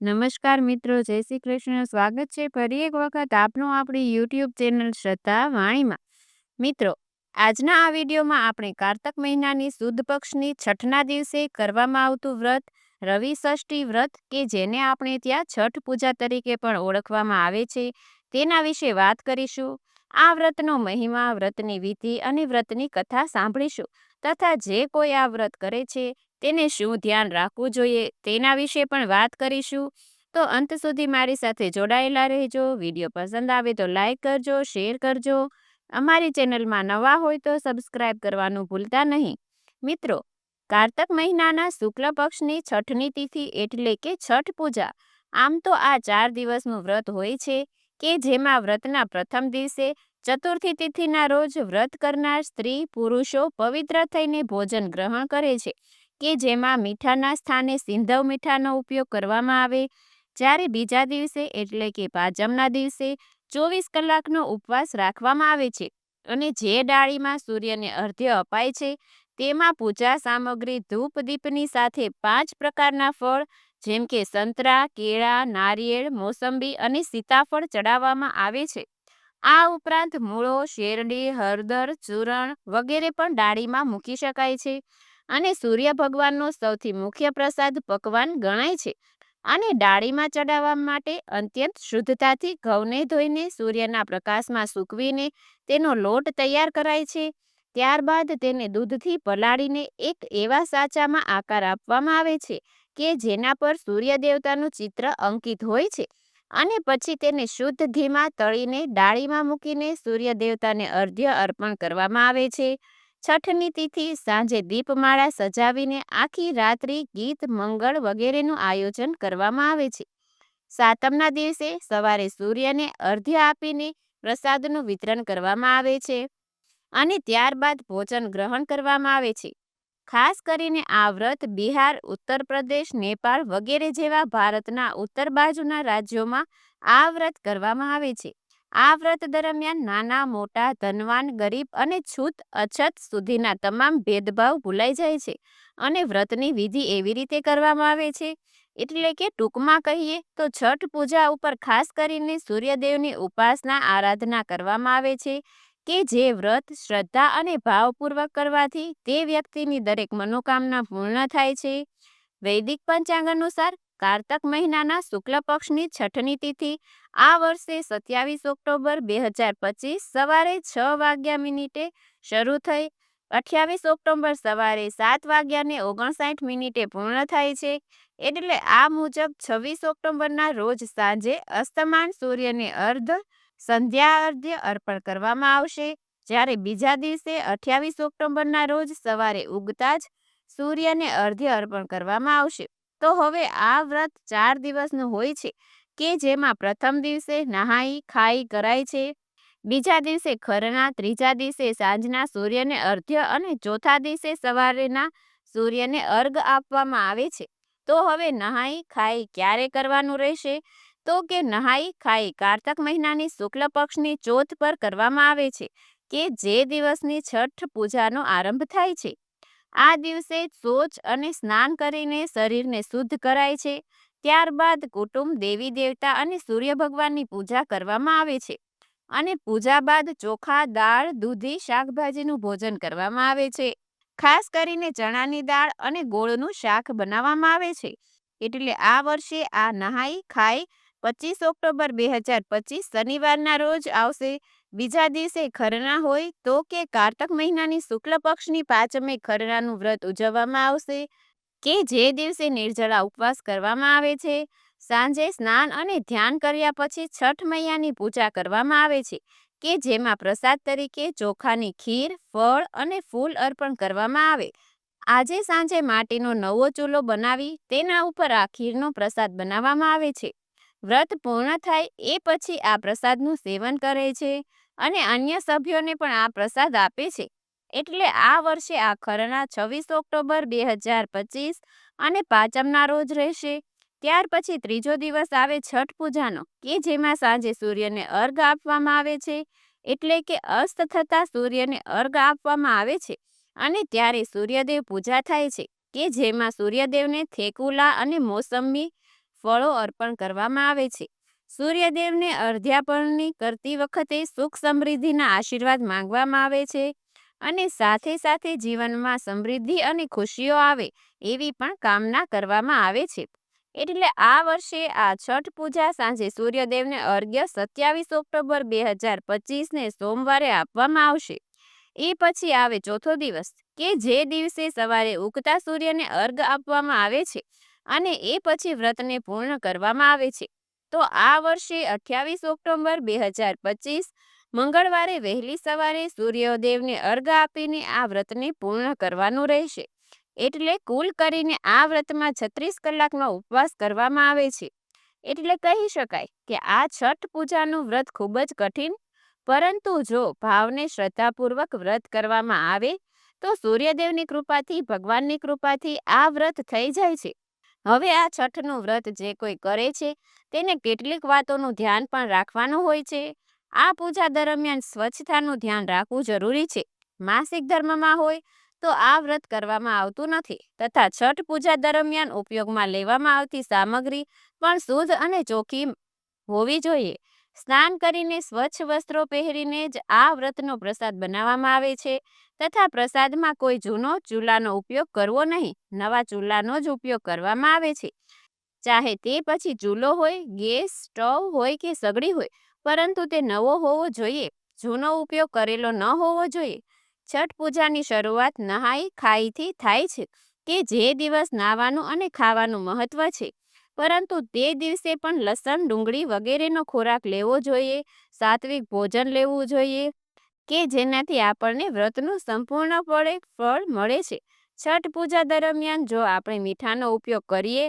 નમસ્કાર મિત્રો, જય શ્રી કૃષ્ણ. સ્વાગત છે ફરી એક વખત આપનું આપણી યુટ્યુબ ચેનલ શ્રદ્ધા વાણીમાં. મિત્રો, આજના આ વિડીયોમાં આપણે કારતક મહિનાની સુદ પક્ષની છઠના દિવસે કરવામાં આવતું વ્રત, રવિ ષષ્ઠી વ્રત કે જેને આપણે ત્યાં છઠ પૂજા તરીકે પણ ઓળખવામાં આવે છે, તેના વિશે વાત કરીશું. આ વ્રતનો મહિમા, વ્રતની વિધિ અને વ્રતની કથા સાંભળીશું. તથા જે કોઈ આ વ્રત કરે છે, તેને શું ધ્યાન રાખવું જોઈએ, તેના વિશે પણ વાત કરીશું. તો અંત સુધી મારી સાથે જોડાયેલા રહેજો. વીડિયો પસંદ આવે તો લાઈક કરજો, શેર કરજો. અમારી ચેનલમાં નવા હોય તો સબસ્ક્રાઇબ કરવાનું ભૂલતા નહીં. મિત્રો, કારતક મહિનાના શુક્લ પક્ષની છઠની તિથિ એટલે કે છઠ પૂજા. આમ તો આ ચાર દિવસનું વ્રત હોય છે. કે જેમાં વ્રતના પ્રથમ દિવસે ચતુર્થી તિથિના રોજ વ્રત કરનાર સ્ત્રી પુરુષો પવિત્ર થઈને ભોજન ગ્રહણ કરે છે, કે જેમાં મીઠાના સ્થાને સિંધવ મીઠાનો ઉપયોગ કરવામાં આવે. જ્યારે બીજા દિવસે એટલે કે પાચમના દિવસે ચોવીસ કલાકનો ઉપવાસ રાખવામાં આવે છે અને જે ડાળીમાં સૂર્યને અર્ધ્ય અપાય છે, તેમાં પૂજા સામગ્રી, ધૂપ, દીપની સાથે પાંચ પ્રકારના ફળ જેમ કે સંતરા, કેળા, નારિયેળ, મોસંબી અને સીતાફળ ચડાવવામાં આવે છે. આ ઉપરાંત મૂળો, શેરડી, હળદર, ચૂરણ વગેરે પણ ડાળીમાં મૂકી શકાય છે અને સૂર્ય ભગવાનનો સૌથી મુખ્ય પ્રસાદ પકવાન ગણાય છે. અને ડાળીમાં ચડાવવા માટે અત્યંત શુદ્ધતાથી ઘઉંને ધોઈને સૂર્યના પ્રકાશમાં સૂકવીને તેનો લોટ તૈયાર કરાય છે. ત્યારબાદ તેને દૂધથી પલાળીને એક એવા સાચામાં આકાર આપવામાં આવે છે કે જેના પર સૂર્ય દેવતાનું ચિત્ર અંકિત હોય છે. અને પછી તેને શુદ્ધ ઘીમાં તળીને ડાળીમાં મૂકીને સૂર્ય દેવતાને અર્ધ્ય અર્પણ કરવામાં આવે છે. છઠની તિથિ સાંજે દીપમાળા સજાવીને આખી રાત્રિ ગીત, મંગળ વગેરેનું આયોજન કરવામાં આવે છે. સાતમના દિવસે સવારે સૂર્યને અર્ધ્ય આપીને પ્રસાદનું વિતરણ કરવામાં આવે છે. અને ત્યારબાદ ભોજન ગ્રહણ કરવામાં આવે છે. ખાસ કરીને આ વ્રત બિહાર, ઉત્તર પ્રદેશ, નેપાળ વગેરે જેવા ભારતના ઉત્તર બાજુના રાજ્યોમાં આ વ્રત કરવામાં આવે છે. આ વ્રત દરમિયાન નાના, મોટા, ધનવાન, ગરીબ અને છૂત, અછત સુધીના તમામ ભેદભાવ ભૂલાઈ જાય છે અને વ્રતની વિધિ એવી રીતે કરવામાં આવે છે, એટલે કે ટૂંકમાં કહીએ તો છઠ પૂજા ઉપર ખાસ કરીને સૂર્યદેવની ઉપાસના, આરાધના કરવામાં આવે છે કે જે વ્રત, શ્રદ્ધા અને ભાવપૂર્વક કરવાથી તે વ્યક્તિની દરેક મનોકામના પૂર્ણ થાય છે. વૈદિક પંચાંગ અનુસાર કારતક મહિનાના શુક્લ પક્ષની છઠની તિથિ આ વર્ષે સત્યાવીસ ઓક્ટોબર બે હજાર પચીસ સવારે છ વાગ્યા મિનિટે શરૂ થઈ, અઠ્યાવીસ ઓક્ટોબર સવારે સાત વાગ્યાને ઓગણસાઠ મિનિટે પૂર્ણ થાય છે. એટલે આ મુજબ છવ્વીસ ઓક્ટોબરના રોજ સાંજે અસ્તમાન, સૂર્યને અર્ધ સંધ્યા અર્ધ્ય અર્પણ કરવામાં આવશે. જ્યારે બીજા દિવસે અઠ્યાવીસ ઓક્ટોબરના રોજ સવારે ઉગતા જ સૂર્યને અર્ધ્ય અર્પણ કરવામાં આવશે. તો હવે આ વ્રત ચાર દિવસનું હોય છે કે જેમાં પ્રથમ દિવસે નહાઈ, ખાઈ કરાય છે. બીજા દિવસે ખરના ત્રીજા દિવસે સાંજના સૂર્યને અર્ધ્ય અને ચોથા દિવસે સવારેના સૂર્યને અર્ઘ આપવામાં આવે છે. તો હવે નહાઈ, ખાઈ ક્યારે કરવાનું રહેશે? તો કે નહાઈ, ખાઈ કારતક મહિનાની શુક્લ પક્ષની ચોથ પર કરવામાં આવે છે, કે જે દિવસની છઠ પૂજાનો આરંભ થાય છે. આ દિવસે શૌચ અને સ્નાન કરીને શરીરને શુદ્ધ કરાય છે. ત્યારબાદ કુટુંબ, દેવી દેવતા અને સૂર્ય ભગવાનની પૂજા કરવામાં આવે છે. અને પૂજા બાદ ચોખા, દાળ, દૂધી, શાકભાજીનું ભોજન કરવામાં આવે છે. ખાસ કરીને ચણાની દાળ અને ગોળનું શાક બનાવવામાં આવે છે. એટલે આ વર્ષે આ નહાઈ, ખાઈ પચીસ ઓક્ટોબર, બે હજાર પચીસ શનિવારના રોજ આવશે. બીજા દિવસે ખરના હોય તો કે કારતક મહિનાની શુક્લ પક્ષની પાંચમે ખરનાનું વ્રત ઉજવવામાં આવશે કે જે દિવસે નિર્જળા ઉપવાસ કરવામાં આવે છે. સાંજે સ્નાન અને ધ્યાન કર્યા પછી છઠ મૈયાની પૂજા કરવામાં આવે છે કે જેમાં પ્રસાદ તરીકે ચોખાની ખીર, ફળ અને ફૂલ અર્પણ કરવામાં આવે. આજે સાંજે માટીનો નવો ચૂલો બનાવી તેના ઉપર આ ખીરનો પ્રસાદ બનાવવામાં આવે છે. વ્રત પૂર્ણ થાય એ પછી આ પ્રસાદનું સેવન કરે છે અને અન્ય સભ્યોને પણ આ પ્રસાદ આપે છે. એટલે આ વર્ષે આ ખરના છવ્વીસ ઓક્ટોબર બે હજાર પચીસ અને પાંચમના રોજ રહેશે. ત્યાર પછી ત્રીજો દિવસ આવે છઠ પૂજાનો, કે જેમાં સાંજે સૂર્યને અર્ઘ આપવામાં આવે છે. એટલે કે અસ્ત થતાં સૂર્યને અર્ઘ આપવામાં આવે છે અને ત્યારે સૂર્યદેવ પૂજા થાય છે, કે જેમાં સૂર્યદેવને થેકુલા અને મોસંબી ફળો અર્પણ કરવામાં આવે છે. સૂર્યદેવને અર્ધ્યાપણની કરતી વખતે સુખ સમૃદ્ધિના આશીર્વાદ માંગવામાં આવે છે અને સાથે સાથે જીવનમાં સમૃદ્ધિ અને ખુશીઓ આવે એવી પણ કામના કરવામાં આવે છે. એટલે આ વર્ષે આ છઠ પૂજા સાંજે સૂર્યદેવને અર્ઘ્ય સત્યાવીસ ઓક્ટોબર બે હજાર પચીસને સોમવારે આપવામાં આવશે. એ પછી આવે ચોથો દિવસ, કે જે દિવસે સવારે ઉગતા સૂર્યને અર્ઘ આપવામાં આવે છે. અને એ પછી વ્રતને પૂર્ણ કરવામાં આવે છે. તો આ વર્ષે અઠ્યાવીસ ઓક્ટોબર બે હજાર પચીસ મંગળવારે વહેલી સવારે સૂર્યોદેવને અર્ઘ આપીને આ વ્રતને પૂર્ણ કરવાનું રહેશે. એટલે કુલ કરીને આ વ્રતમાં છત્રીસ કલાકનો ઉપવાસ કરવામાં આવે છે. એટલે કહી શકાય કે આ છઠ પૂજાનું વ્રત ખૂબ જ કઠિન, પરંતુ જો ભાવને શ્રદ્ધાપૂર્વક વ્રત કરવામાં આવે, તો સૂર્યદેવની કૃપાથી, ભગવાનની કૃપાથી આ વ્રત થઈ જાય છે. હવે આ છઠનું વ્રત જે કોઈ કરે છે, તેને કેટલીક વાતોનું ધ્યાન પણ રાખવાનું હોય છે. આ પૂજા દરમિયાન સ્વચ્છતાનું ધ્યાન રાખવું જરૂરી છે. માસિક ધર્મમાં હોય તો આ વ્રત કરવામાં આવતું નથી તથા છઠ પૂજા દરમિયાન ઉપયોગમાં લેવામાં આવતી સામગ્રી પણ શુદ્ધ અને ચોખ્ખી હોવી જોઈએ. સ્નાન કરીને સ્વચ્છ વસ્ત્રો પહેરીને જ આ વ્રતનો પ્રસાદ બનાવવામાં આવે છે. તથા પ્રસાદમાં કોઈ જૂનો ચૂલાનો ઉપયોગ કરવો નહીં, નવા ચૂલાનો જ ઉપયોગ કરવામાં આવે છે. ચાહે તે પછી ચૂલો હોય, ગેસ, સ્ટવ હોય કે સગડી હોય, પરંતુ તે નવો હોવો જોઈએ. જૂનો ઉપયોગ કરેલો ન હોવો જોઈએ. છઠ પૂજાની શરૂઆત નહાઈ ખાઈથી થાય છે કે જે દિવસ નાવાનું અને ખાવાનું મહત્વ છે. પરંતુ તે દિવસે પણ લસણ, ડુંગળી વગેરેનો ખોરાક લેવો જોઈએ, સાત્વિક ભોજન લેવું જોઈએ, કે જેનાથી આપણને વ્રતનું સંપૂર્ણપણે ફળ મળે છે. છઠ પૂજા દરમિયાન જો આપણે મીઠાનો ઉપયોગ કરીએ,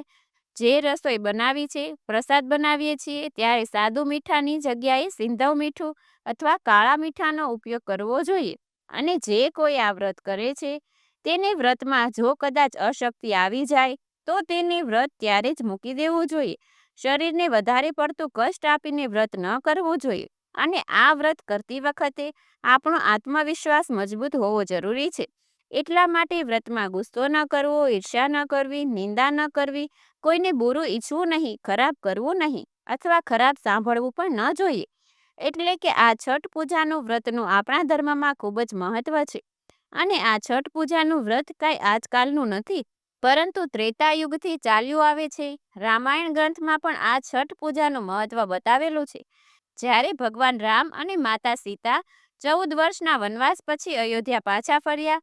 જે રસોઈ બનાવી છે, પ્રસાદ બનાવીએ છીએ, ત્યારે સાદું મીઠાની જગ્યાએ સિંધવ મીઠું અથવા કાળા મીઠાનો ઉપયોગ કરવો જોઈએ. અને જે કોઈ આ વ્રત કરે છે, તેને વ્રતમાં જો કદાચ અશક્તિ આવી જાય તો તેને વ્રત ત્યારે જ મૂકી દેવું જોઈએ. શરીરને વધારે પડતું કષ્ટ આપીને વ્રત ન કરવું જોઈએ. અને આ વ્રત કરતી વખતે આપણો આત્મવિશ્વાસ મજબૂત હોવો જરૂરી છે. એટલા માટે વ્રતમાં ગુસ્સો ન કરવો, ઈર્ષ્યા ન કરવી, નિંદા ન કરવી, કોઈને બુરું ઈચ્છવું નહીં, ખરાબ કરવું નહીં અથવા ખરાબ સાંભળવું પણ ન જોઈએ. એટલે કે આ છઠ પૂજાનું વ્રતનું આપણા ધર્મમાં ખૂબ જ મહત્વ છે. અને આ છઠ પૂજાનું વ્રત કાંઈ આજકાલનું નથી. પરંતુ ત્રેતાયુગથી ચાલ્યું આવે છે. રામાયણ ગ્રંથમાં પણ આ છઠ પૂજાનું મહત્વ બતાવેલું છે. જ્યારે ભગવાન રામ અને માતા સીતા ચૌદ વર્ષના વનવાસ પછી અયોધ્યા પાછા ફર્યા,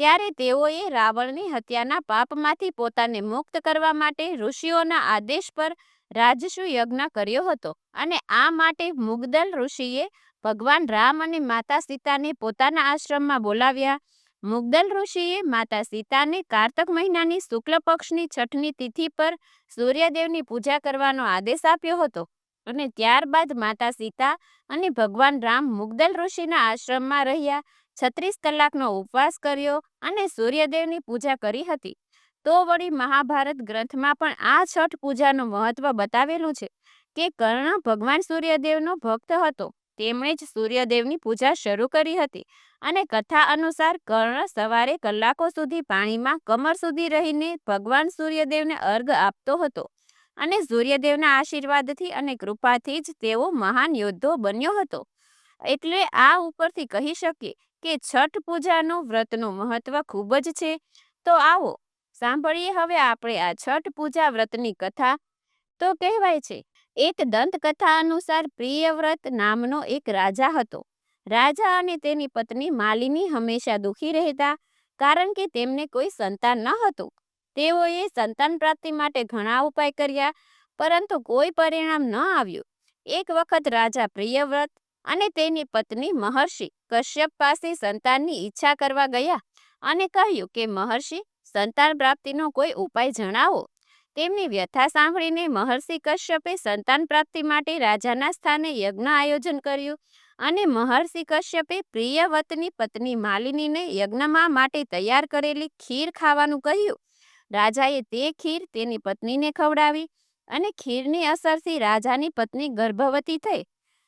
ત્યારે તેઓએ રાવણની હત્યાના પાપમાંથી પોતાને મુક્ત કરવા માટે ઋષિઓના આદેશ પર રાજસુ યજ્ઞ કર્યો હતો અને આ માટે મુગદલ ઋષિએ ભગવાન રામ અને માતા સીતાને પોતાના આશ્રમમાં બોલાવ્યા. મુગદલ ઋષિએ માતા સીતાને કારતક મહિનાની શુક્લ પક્ષની છઠની તિથિ પર સૂર્યદેવની પૂજા કરવાનો આદેશ આપ્યો હતો અને ત્યારબાદ માતા સીતા અને ભગવાન રામ મુગદલ ઋષિના આશ્રમમાં રહ્યા, છત્રીસ કલાકનો ઉપવાસ કર્યો અને સૂર્યદેવની પૂજા કરી હતી. તો વળી મહાભારત ગ્રંથમાં પણ આ છઠ પૂજાનું મહત્વ બતાવેલું છે કે કર્ણ ભગવાન સૂર્યદેવનો ભક્ત હતો. તેમણે જ સૂર્યદેવની પૂજા શરૂ કરી હતી અને કથા અનુસાર કર્ણ સવારે કલાકો સુધી પાણીમાં કમર સુધી રહીને ભગવાન સૂર્યદેવને અર્ઘ આપતો હતો અને સૂર્યદેવના આશીર્વાદથી અને કૃપાથી જ તેઓ મહાન યોદ્ધો બન્યો હતો. એટલે આ ઉપરથી કહી શકીએ કે છઠ પૂજાનું વ્રતનું મહત્વ ખૂબ જ છે. તો આવો, સાંભળીએ હવે આપણે આ છઠ પૂજા વ્રતની કથા. તો કહેવાય છે એક દંતકથા અનુસાર પ્રિયવ્રત નામનો એક રાજા હતો. રાજા અને તેની પત્ની માલિની હંમેશા દુઃખી રહેતા, કારણ કે તેમને કોઈ સંતાન ન હતું. તેઓએ સંતાન પ્રાપ્તિ માટે ઘણા ઉપાય કર્યા, પરંતુ કોઈ પરિણામ ન આવ્યું. એક વખત રાજા પ્રિયવ્રત અને તેની પત્ની મહર્ષિ કશ્યપ પાસે સંતાનની ઈચ્છા કરવા ગયા અને કહ્યું કે, મહર્ષિ, સંતાન પ્રાપ્તિનો કોઈ ઉપાય જણાવો. તેમની વ્યથા સાંભળીને મહર્ષિ કશ્યપે સંતાન પ્રાપ્તિ માટે રાજાના સ્થાને યજ્ઞ આયોજન કર્યું અને મહર્ષિ કશ્યપે પ્રિયવતની પત્ની માલિનીને યજ્ઞમાં માટે તૈયાર કરેલી ખીર ખાવાનું કહ્યું. રાજાએ તે ખીર તેની પત્નીને ખવડાવી અને ખીરની અસરથી રાજાની પત્ની ગર્ભવતી થઈ.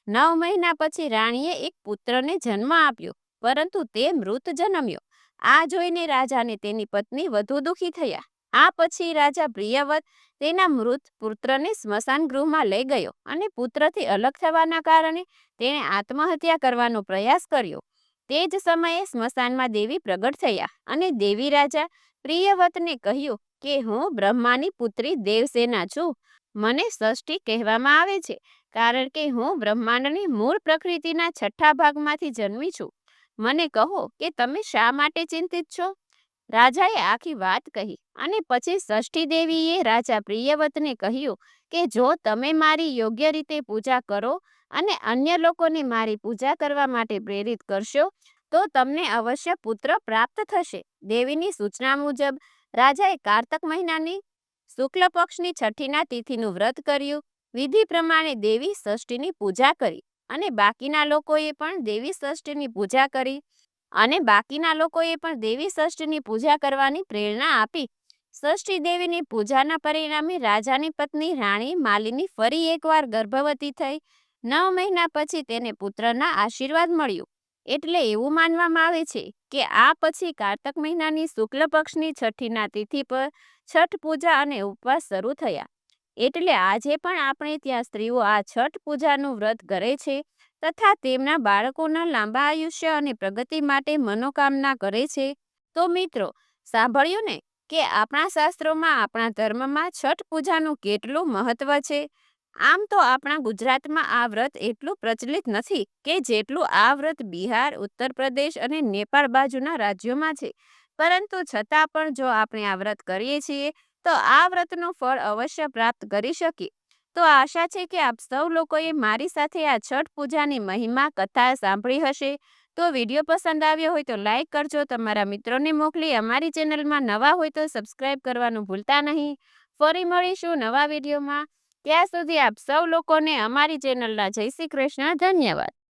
નવ મહિના પછી રાણીએ એક પુત્રને જન્મ આપ્યો, પરંતુ તે મૃત જન્મ્યો. આ જોઈને રાજાને તેની પત્ની વધુ દુઃખી થયા. આ પછી રાજા પ્રિયવત તેના મૃત પુત્રને સ્મશાન ગૃહમાં લઈ ગયો અને પુત્રથી અલગ થવાના કારણે તેણે આત્મહત્યા કરવાનો પ્રયાસ કર્યો. તે જ સમયે સ્મશાનમાં દેવી પ્રગટ થયા અને દેવી રાજા પ્રિયવતને કહ્યું કે, હું બ્રહ્માની પુત્રી દેવસેના છું. મને ષષ્ઠી કહેવામાં આવે છે, કારણ કે હું બ્રહ્માંડની મૂળ પ્રકૃતિના છઠ્ઠા ભાગમાંથી જન્મી છું. મને કહો કે તમે શા માટે ચિંતિત છો? રાજાએ આખી વાત કહી અને પછી ષષ્ઠી દેવીએ રાજા પ્રિયવતને કહ્યું કે, જો તમે મારી યોગ્ય રીતે પૂજા કરો અને અન્ય લોકોને મારી પૂજા કરવા માટે પ્રેરિત કરશો, તો તમને અવશ્ય પુત્ર પ્રાપ્ત થશે. દેવીની સૂચના મુજબ, રાજાએ કારતક મહિનાની શુક્લ પક્ષની છઠ્ઠીના તિથિનું વ્રત કર્યું. વિધિ પ્રમાણે દેવી ષષ્ઠીની પૂજા કરી અને બાકીના લોકોએ પણ દેવી ષષ્ઠીની પૂજા કરી. અને બાકીના લોકોએ પણ દેવી ષષ્ઠીની પૂજા કરવાની પ્રેરણા આપી. ષષ્ઠી દેવીની પૂજાના પરિણામે રાજાની પત્ની રાણી માલિની ફરી એકવાર ગર્ભવતી થઈ. નવ મહિના પછી તેને પુત્રના આશીર્વાદ મળ્યો. એટલે એવું માનવામાં આવે છે કે આ પછી કારતક મહિનાની શુક્લ પક્ષની છઠ્ઠીના તિથિ પર છઠ પૂજા અને ઉપવાસ શરૂ થયા. એટલે આજે પણ આપણે ત્યાં સ્ત્રીઓ આ છઠ પૂજાનું વ્રત કરે છે. તથા તેમના બાળકોના લાંબા આયુષ્ય અને પ્રગતિ માટે મનોકામના કરે છે. તો મિત્રો, સાંભળ્યું ને કે આપણા શાસ્ત્રોમાં આપણા ધર્મમાં છઠ પૂજાનું કેટલું મહત્વ છે? આમ તો આપણા ગુજરાતમાં આ વ્રત એટલું પ્રચલિત નથી કે જેટલું આ વ્રત બિહાર, ઉત્તર પ્રદેશ અને નેપાળ બાજુના રાજ્યોમાં છે. પરંતુ છતાં પણ જો આપણે આ વ્રત કરીએ છીએ, તો આ વ્રતનું ફળ અવશ્ય પ્રાપ્ત કરી શકીએ. તો આશા છે કે આપ સૌ લોકોએ મારી સાથે આ છઠ પૂજાની મહિમા, કથા સાંભળી હશે. તો વીડિયો પસંદ આવ્યો હોય તો લાઈક કરજો, તમારા મિત્રોને મોકલી, અમારી ચેનલમાં નવા હોય તો સબસ્ક્રાઈબ કરવાનું ભૂલતા નહીં. ફરી મળીશું નવા વિડીયોમાં. ત્યાં સુધી આપ સૌ લોકોને અમારી ચેનલના જય શ્રી કૃષ્ણ. ધન્યવાદ.